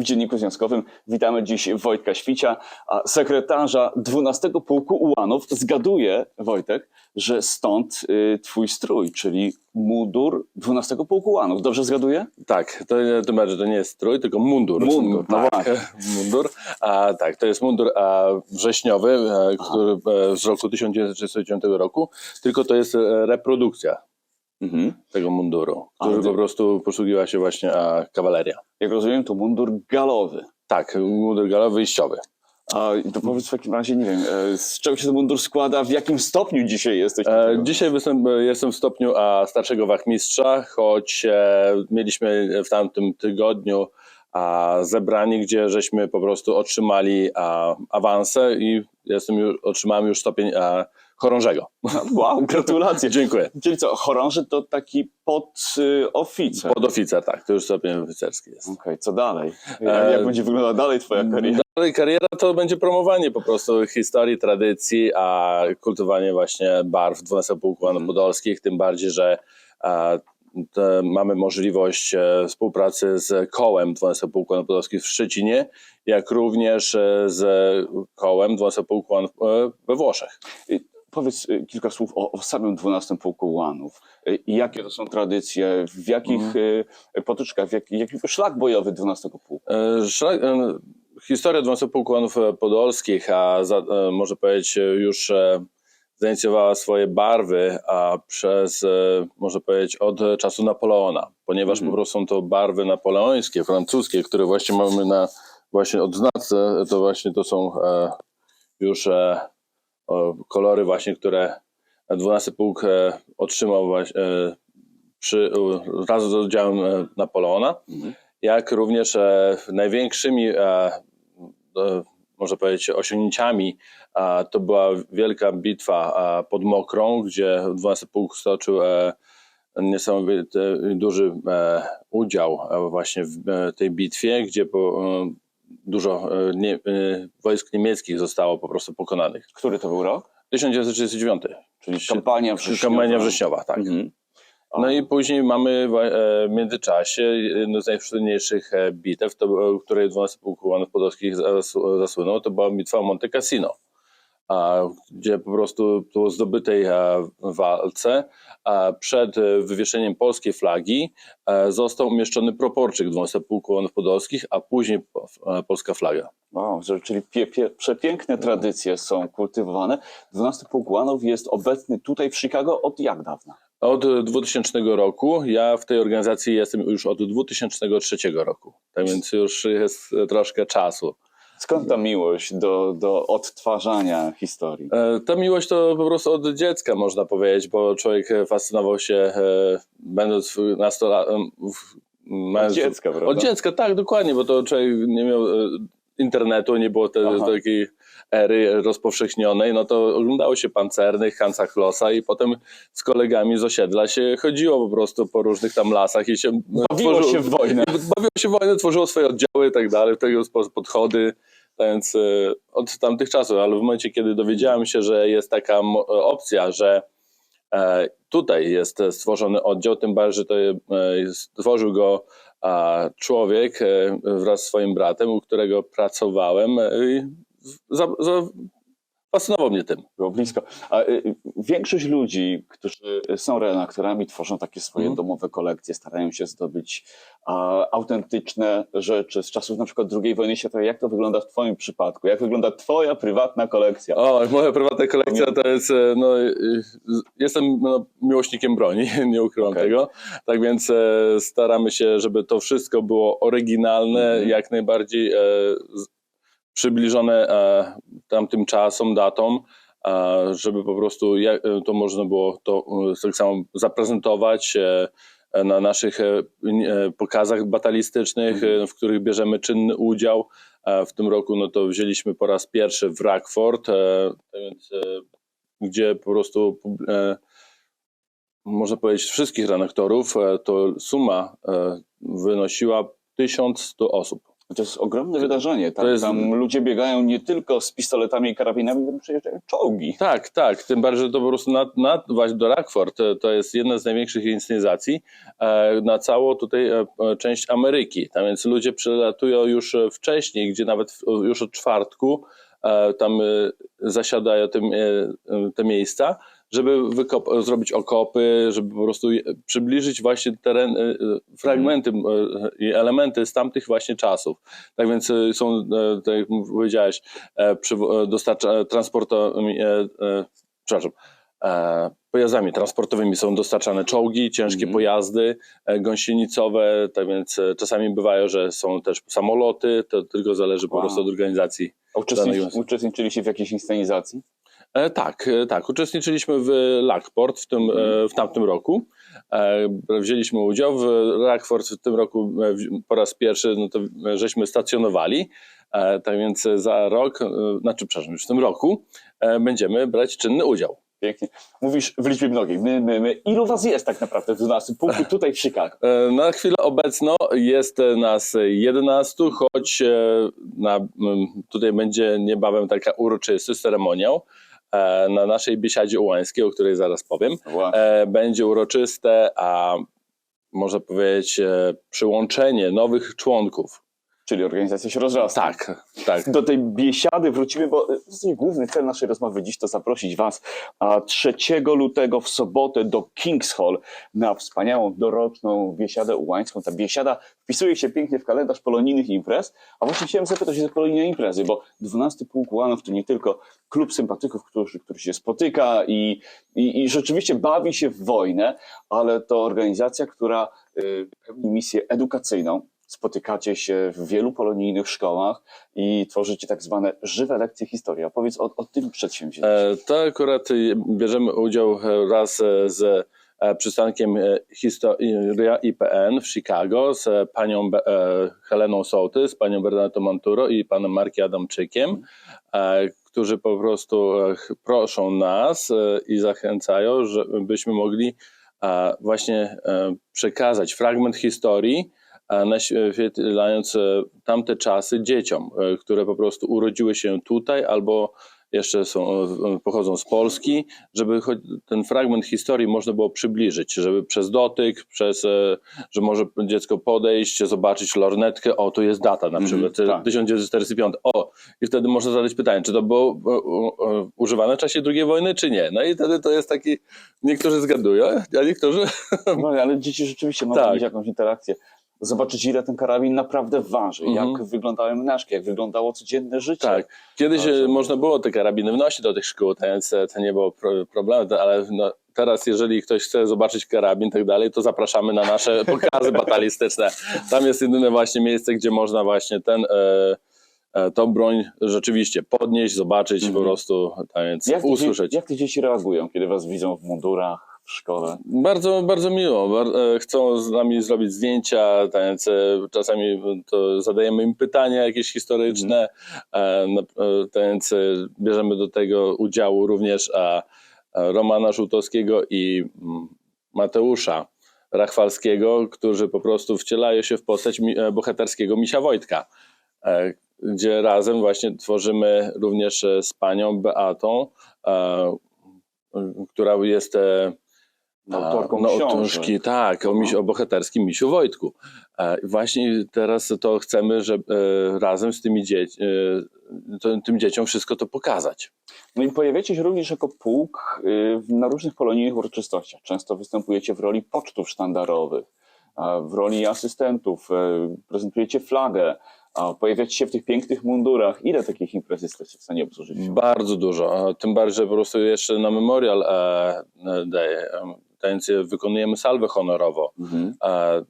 w Dzienniku Związkowym. Witamy dziś Wojtka Świcia, a sekretarza 12 Pułku Ułanów. Zgaduję, Wojtek, że stąd y, twój strój, czyli mundur 12 Pułku Ułanów. Dobrze zgaduję? Tak, to, tym bardziej to nie jest strój, tylko mundur. Mundur, no tak, mundur. A, tak, to jest mundur a, wrześniowy, e, który e, z roku 1939 roku, tylko to jest e, reprodukcja Mhm. tego munduru, który Ale- po prostu posługiwała się właśnie a, kawaleria. Jak rozumiem, to mundur galowy. Tak, mundur galowy wyjściowy. A to powiedz w takim razie, nie wiem, e, z czego się ten mundur składa, w jakim stopniu dzisiaj jesteś? E, dzisiaj występ, jestem w stopniu a, starszego wachmistrza, choć e, mieliśmy w tamtym tygodniu a, zebranie, gdzie żeśmy po prostu otrzymali a, awanse i jestem już, otrzymałem już stopień a, chorążego. Wow, gratulacje. Dziękuję. Czyli co, chorąży to taki podoficer. Podoficer, tak, to już stopień oficerski jest. Okej, co dalej? Jak, E, jak będzie wyglądała dalej twoja kariera? Dalej kariera to będzie promowanie po prostu historii, tradycji, a kultywowanie właśnie barw 12 Pułku Mhm. Podolskich, tym bardziej, że a, te, mamy możliwość e, współpracy z kołem 12 Pułku Podolskich w Szczecinie, jak również e, z kołem 12 Pułku e, we Włoszech. Powiedz y, kilka słów o, o samym 12 Pułku Łanów. Y, Jakie to są tradycje, w jakich Mhm. y, potyczkach, w jaki, jaki szlak bojowy 12 Pułku? E, szlak- e, Historia 12 Pułkowów Podolskich, a za, e, może powiedzieć e, już e, zainicjowała swoje barwy a przez, e, można powiedzieć, od czasu Napoleona, ponieważ Mhm. po prostu są to barwy napoleońskie, francuskie, które właśnie mamy na właśnie odznace, to właśnie to są e, już e, kolory właśnie, które 12 Pułk e, otrzymał e, przy, wraz z oddziałem e, Napoleona Mhm. jak również największymi, można powiedzieć, osiągnięciami to była wielka bitwa pod Mokrą, gdzie 12 Pułk stoczył niesamowity duży udział właśnie w tej bitwie, gdzie dużo e, nie, e, wojsk niemieckich zostało po prostu pokonanych. Który to był rok? 1939, Czyli kampania wrześniowa. kampania wrześniowa, tak. Mhm. No i później mamy e, w międzyczasie jedną z najsłynniejszych bitew, to, której 12 Pułk Ułanów Podolskich zas- zasłynął, to była bitwa o Monte Cassino, gdzie po prostu po zdobytej e, walce przed e, wywieszeniem polskiej flagi e, został umieszczony proporczyk 12 Pułk Ułanów Podolskich, a później po- polska flaga. Wow, czyli pie, pie, przepiękne tradycje są kultywowane. 12 Pułk Łanów jest obecny tutaj w Chicago od jak dawna? Od 2000 roku, ja w tej organizacji jestem już od 2003 roku, tak więc już jest troszkę czasu. Skąd ta miłość do, do odtwarzania historii? E, Ta miłość to po prostu od dziecka można powiedzieć, bo człowiek e, fascynował się e, będąc nastolatem. Od dziecka, prawda? Od dziecka, tak, dokładnie, bo to człowiek nie miał e, internetu, nie było te, Aha. takiej ery rozpowszechnionej, no to oglądało się pancernych, Hansa Klossa i potem z kolegami z osiedla się chodziło po prostu po różnych tam lasach i się Bawiło się w wojnę. Bawiło się w wojnę, tworzyło swoje oddziały i tak dalej, w tego sposób podchody, więc e, od tamtych czasów, ale w momencie, kiedy dowiedziałem się, że jest taka opcja, że e, tutaj jest stworzony oddział, tym bardziej, że to e, stworzył go człowiek e, wraz z swoim bratem, u którego pracowałem za, za, fascynował mnie tym. Było blisko. A y, większość ludzi, którzy są redaktorami, tworzą takie swoje Mhm. domowe kolekcje, starają się zdobyć a, autentyczne rzeczy z czasów na przykład II wojny światowej. Jak to wygląda w Twoim przypadku? Jak wygląda Twoja prywatna kolekcja? O, moja prywatna kolekcja to jest, e, no, e, jestem no, miłośnikiem broni, nie ukrywam Okej. tego, tak więc e, staramy się, żeby to wszystko było oryginalne, Mhm. jak najbardziej e, przybliżone e, tamtym czasom, datom, e, żeby po prostu e, to można było to tak samo zaprezentować na naszych pokazach batalistycznych, Mhm. w których bierzemy czynny udział. W tym roku no to wzięliśmy po raz pierwszy w Rockford, gdzie po prostu można powiedzieć wszystkich redaktorów, to suma wynosiła 1100 osób. To jest ogromne wydarzenie. Tam, jest- tam ludzie biegają nie tylko z pistoletami i karabinami, ale przyjeżdżają czołgi. Tak, tak. Tym bardziej, że to po prostu na, na, właśnie do Rockford to, to jest jedna z największych inscenizacji e, na całą tutaj e, e, część Ameryki. Tam więc ludzie przylatują już wcześniej, gdzie nawet w, już od czwartku e, tam e, zasiadają tym, e, e, te miejsca, żeby wykop- zrobić okopy, żeby po prostu przybliżyć właśnie teren, e, fragmenty e, i elementy z tamtych właśnie czasów. Tak więc e, są, tak jak powiedziałeś, dostarcza, transportami, przepraszam, pojazdami transportowymi są dostarczane czołgi, ciężkie Mhm. pojazdy gąsienicowe, tak więc czasami bywają, że są też samoloty, to tylko zależy po Wow. prostu od organizacji. Uczestniczy, uczestniczyliście w jakiejś inscenizacji? E, tak, e, tak. Uczestniczyliśmy w Lackport w, tym, Mhm. e, w tamtym roku. Wzięliśmy udział w Lackport w tym roku po raz pierwszy, no to żeśmy stacjonowali. Tak więc za rok, znaczy, przepraszam, już w tym roku będziemy brać czynny udział. Pięknie. Mówisz w liczbie mnogiej. My, my, my. Ilu was jest tak naprawdę w 12 pułku tutaj w Chicago? Na chwilę obecną jest nas 11, choć na, tutaj będzie niebawem taka uroczysty ceremoniał na naszej biesiadzie ułańskiej, o której zaraz powiem. E, będzie uroczyste, a można powiedzieć e, przyłączenie nowych członków. Czyli organizacja się rozrasta. Tak, tak. Do tej biesiady wrócimy, bo zasadzie główny cel naszej rozmowy dziś to zaprosić Was a 3 lutego w sobotę do Kings Hall na wspaniałą doroczną biesiadę ułańską. Ta biesiada wpisuje się pięknie w kalendarz polonijnych imprez, a właśnie chciałem zapytać o polonijne imprezy, bo 12 Pułk Ułanów to nie tylko klub sympatyków, który, który się spotyka i, i, i rzeczywiście bawi się w wojnę, ale to organizacja, która y, pełni misję edukacyjną. Spotykacie się w wielu polonijnych szkołach i tworzycie tak zwane żywe lekcje historii. A powiedz o, o tym przedsięwzięciu. E, To akurat e, bierzemy udział e, raz e, z przystankiem Historia IPN w Chicago z panią Heleną Sołtys, panią Bernatą Manturo i panem Markiem Adamczykiem, którzy po prostu proszą nas i zachęcają, żebyśmy mogli właśnie przekazać fragment historii, naświetlając e, tamte czasy dzieciom, e, które po prostu urodziły się tutaj albo jeszcze są, e, pochodzą z Polski, żeby choć ten fragment historii można było przybliżyć, żeby przez dotyk, przez, że może dziecko podejść, zobaczyć lornetkę, o, tu jest data na Mhm, przykład, tak. 1945, o, i wtedy można zadać pytanie, czy to było używane w czasie II wojny, czy nie. No i wtedy to jest taki, niektórzy zgadują, a niektórzy No, ale dzieci rzeczywiście mogą Tak. mieć jakąś interakcję. Zobaczyć, ile ten karabin naprawdę waży, Mhm. jak wyglądały mnaszki, jak wyglądało codzienne życie. Tak. Kiedyś e, można było te karabiny wnosić do tych szkół, więc e, to nie było pro, problemu, ale no, teraz jeżeli ktoś chce zobaczyć karabin i tak dalej, to zapraszamy na nasze pokazy batalistyczne. Tam jest jedyne właśnie miejsce, gdzie można właśnie ten, e, e, tą broń rzeczywiście podnieść, zobaczyć Mhm. po prostu, tak więc Jak, te, usłyszeć. jak te dzieci reagują, kiedy was widzą w mundurach, w szkole? Bardzo, bardzo miło. E, Chcą z nami zrobić zdjęcia, tak więc e, czasami to zadajemy im pytania jakieś historyczne, no, e, e, bierzemy do tego udziału również a, Romana Żółtowskiego i mm, Mateusza Rachwalskiego, którzy po prostu wcielają się w postać bohaterskiego Misia Wojtka, gdzie razem właśnie tworzymy również z panią Beatą, która jest Autorką no, książki, tak, o, miś, o bohaterskim Misiu Wojtku. E, właśnie teraz to chcemy, że e, razem z tymi dzieci, e, tym dzieciom wszystko to pokazać. No i pojawiacie się również jako pułk y, na różnych polonijnych uroczystościach. Często występujecie w roli pocztów sztandarowych, w roli asystentów, prezentujecie flagę, pojawiacie się w tych pięknych mundurach. Ile takich imprez jesteście w stanie obsłużyć? Bardzo dużo, tym bardziej, że po prostu jeszcze na Memorial e, e, Day e, więc wykonujemy salwę honorową. Mhm. E,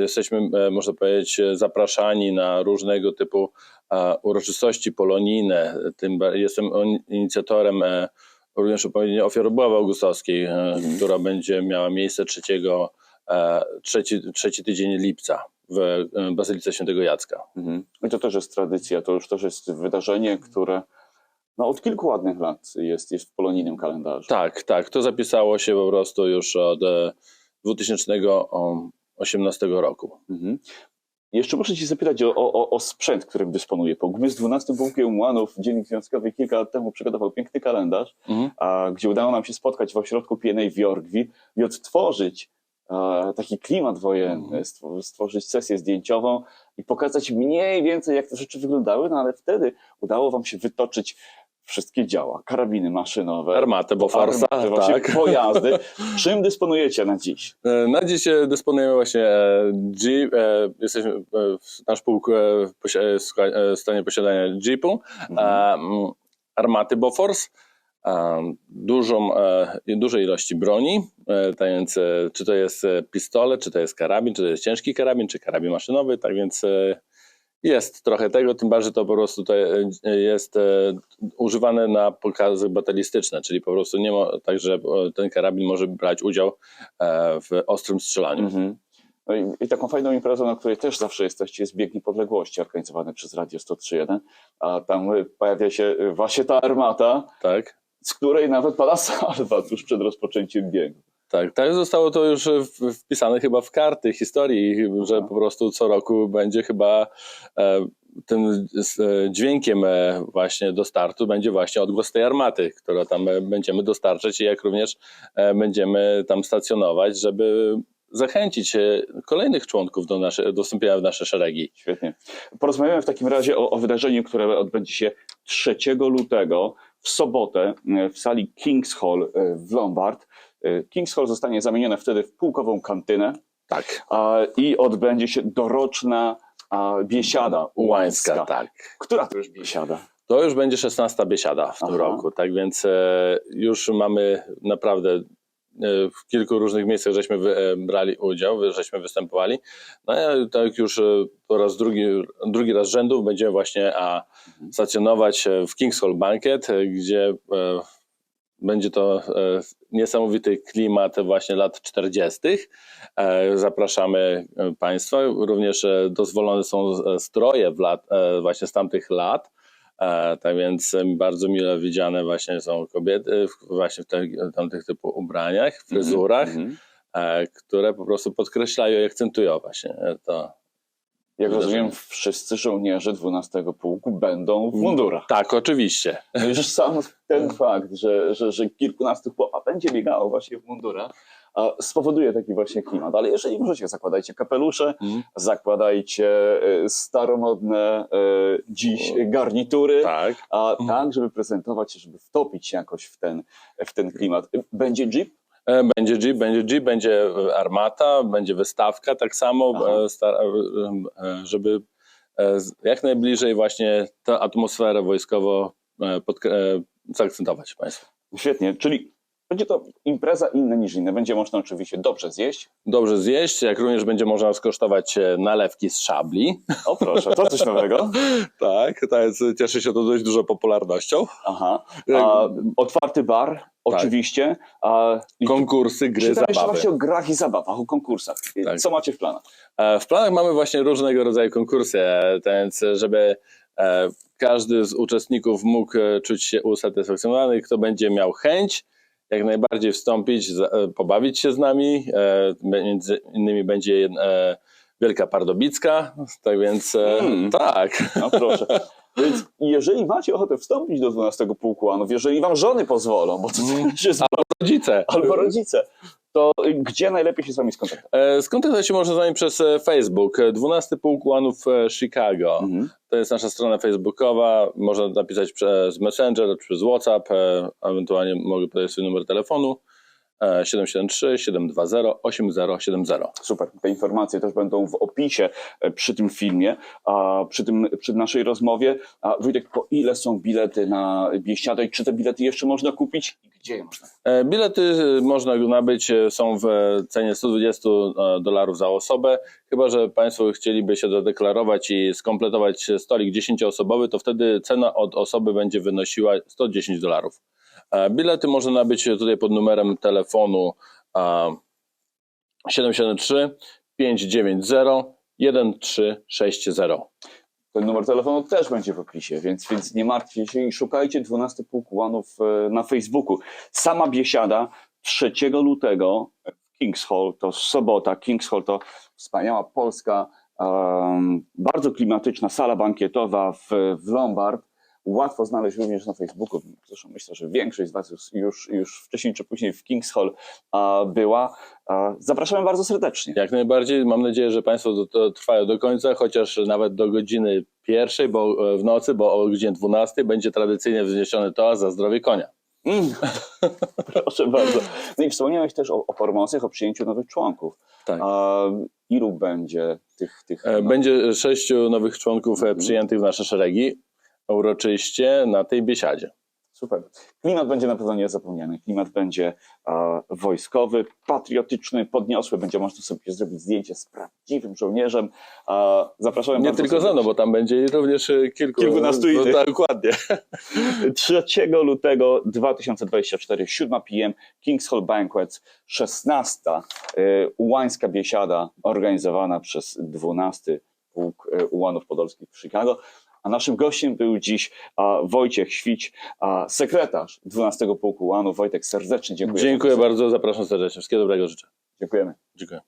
Jesteśmy, e, można powiedzieć, e, zapraszani na różnego typu uroczystości polonijne. Tym, jestem inicjatorem e, również upamiętnienia ofiar obławy augustowskiej, Mhm. która będzie miała miejsce trzeciego, e, trzeci, trzeci tydzień lipca w Bazylice Świętego Jacka. Mhm. I to też jest tradycja, to już też jest wydarzenie, które no, od kilku ładnych lat jest, jest w polonijnym kalendarzu. Tak, tak. To zapisało się po prostu już od e, 2018 roku. Mhm. Jeszcze muszę Cię zapytać o, o, o sprzęt, którym dysponuje pułk. My z 12 pułkiem Ułanów Dziennik Związkowy kilka lat temu przygotował piękny kalendarz, Mhm. a, gdzie udało nam się spotkać w ośrodku PNA w Yorkville i odtworzyć a, taki klimat wojenny, Mhm. stwo- stworzyć sesję zdjęciową i pokazać mniej więcej, jak te rzeczy wyglądały, no ale wtedy udało Wam się wytoczyć wszystkie działa, karabiny maszynowe, Armatę Boforsa, armaty, właśnie tak. pojazdy. Czym dysponujecie na dziś? E, Na dziś e, dysponujemy właśnie Jeep, jesteśmy, e, nasz pułk w stanie posiadania Jeepu, Mhm. armaty Bofors, dużą, dużej ilości broni, tak więc czy to jest pistolet, czy to jest karabin, czy to jest ciężki karabin, czy karabin maszynowy, tak więc jest trochę tego, tym bardziej to po prostu to jest e, używane na pokazy batalistyczne, czyli po prostu nie ma tak, że e, ten karabin może brać udział e, w ostrym strzelaniu. Mhm. No i, I taką fajną imprezą, na której też zawsze jesteście, jest Bieg Niepodległości organizowany przez Radio 103.1, a tam pojawia się właśnie ta armata, Tak? z której nawet pada salwa tuż przed rozpoczęciem biegu. Tak, tak zostało to już e, wpisane chyba w karty historii, że po prostu co roku będzie chyba e, tym e, dźwiękiem właśnie do startu będzie właśnie odgłos tej armaty, którą tam będziemy dostarczać i jak również będziemy tam stacjonować, żeby zachęcić kolejnych członków do, nasze, do wstąpienia w nasze szeregi. Świetnie. Porozmawiamy w takim razie o, o wydarzeniu, które odbędzie się 3 lutego w sobotę w sali King's Hall w Lombard. Y, King's Hall zostanie zamienione wtedy w pułkową kantynę Tak. a, i odbędzie się doroczna a, biesiada Ułańska, ułańska. tak. Która to już biesiada? To już będzie 16 biesiada w tym Aha. roku, tak więc e, już mamy naprawdę e, w kilku różnych miejscach żeśmy e, brali udział, żeśmy występowali. No i tak już e, po raz drugi, drugi raz z rzędu będziemy właśnie a, stacjonować e, w King's Hall Banquet, e, gdzie e, będzie to e, niesamowity klimat właśnie lat 40. E, Zapraszamy e, Państwa. Również dozwolone są stroje lat, właśnie z tamtych lat. Tak więc bardzo mile widziane właśnie są kobiety w- właśnie w te, tamtych typu ubraniach, fryzurach, Mhm. e, które po prostu podkreślają i akcentują właśnie to. Jak rozumiem, wszyscy żołnierze 12 pułku będą w mundurach. Tak, oczywiście. No już sam ten fakt, że, że, że kilkunastu chłopa będzie biegało właśnie w mundurach, spowoduje taki właśnie klimat. Ale jeżeli możecie, zakładajcie kapelusze, Mhm. zakładajcie e, staromodne e, dziś garnitury, Tak. a Mhm. tak, żeby prezentować się, żeby wtopić się jakoś w ten, w ten klimat. Będzie jeep? E, Będzie Jeep, będzie Jeep, będzie e, armata, będzie wystawka tak samo, e, żeby jak najbliżej właśnie tę atmosferę e, zaakcentować Państwu. Świetnie, czyli będzie to impreza inna niż inne. Będzie można oczywiście dobrze zjeść. Dobrze zjeść, jak również będzie można skosztować nalewki z szabli. O proszę, to coś nowego. Tak, to jest, cieszy się to dość dużą popularnością. Aha. A, otwarty bar, oczywiście. A, Konkursy, gry, zabawy. właśnie o grach i zabawach, o konkursach. Tak. Co macie w planach? E, W planach mamy właśnie różnego rodzaju konkursy, e, tak więc żeby e, każdy z uczestników mógł e, czuć się usatysfakcjonowany, kto będzie miał chęć jak najbardziej wstąpić, za- e, pobawić się z nami. E, Między innymi będzie e, Wielka Pardobicka, tak więc e, Mm. tak. No proszę. Więc jeżeli macie ochotę wstąpić do 12 pułku Anów, jeżeli wam żony pozwolą, bo to też jest Rodzice. albo rodzice, to gdzie najlepiej się z wami skontaktować? E, Skontaktować się można z nami przez e, Facebook. E, 12 Pułk Łanów e, Chicago. Mhm. To jest nasza strona facebookowa. Można napisać przez Messenger, przez WhatsApp, e, ewentualnie mogę podać swój numer telefonu 773 720 8070. Super. Te informacje też będą w opisie e, przy tym filmie, a przy, tym, przy naszej rozmowie. A Wojtek, po ile są bilety na Biesiadę i czy te bilety jeszcze można kupić i gdzie je można? E, Bilety e, można nabyć, są w cenie 120 e, dolarów za osobę. Chyba, że Państwo chcieliby się zadeklarować i skompletować stolik 10-osobowy, to wtedy cena od osoby będzie wynosiła 110 dolarów. E, Bilety można nabyć tutaj pod numerem telefonu e, 773 590 1360. Ten numer telefonu też będzie w opisie, więc, więc nie martwcie się i szukajcie 12 Pułk Łanów e, na Facebooku. Sama biesiada 3 lutego w King's Hall, to sobota. King's Hall to wspaniała polska em, bardzo klimatyczna sala bankietowa w, w Lombard. Łatwo znaleźć również na Facebooku. Zresztą myślę, że większość z Was już, już, wcześniej czy później w Kings Hall była. Zapraszamy bardzo serdecznie. Jak najbardziej. Mam nadzieję, że Państwo to, to trwają do końca, chociaż nawet do godziny pierwszej bo, e, w nocy, bo o godzinie 12 będzie tradycyjnie wzniesiony toast za zdrowie konia. Mm. Proszę bardzo. No i wspomniałeś też o, o promocjach, o przyjęciu nowych członków. Tak. A, ilu będzie tych... tych E, Będzie sześciu nowych członków Mhm. przyjętych w nasze szeregi uroczyście na tej biesiadzie. Super. Klimat będzie na pewno niezapomniany. Klimat będzie a, wojskowy, patriotyczny, podniosły. Będzie można sobie zrobić zdjęcie z prawdziwym żołnierzem. A, zapraszamy Nie tylko ze mną, serdecznie. bo tam będzie również e, kilku. Kilkunastu no, innych. tak, dokładnie. 3 lutego 2024, 7 p.m. Kings Hall Banquets, 16. y, Ułańska Biesiada organizowana przez 12 Pułk y, Ułanów Podolskich w Chicago. A naszym gościem był dziś Wojciech Świć, sekretarz 12 Pułku Ułanów. Wojtek, serdecznie dziękuję. Dziękuję bardzo, zapraszam serdecznie. Wszystkiego dobrego życzę. Dziękujemy. Dziękuję.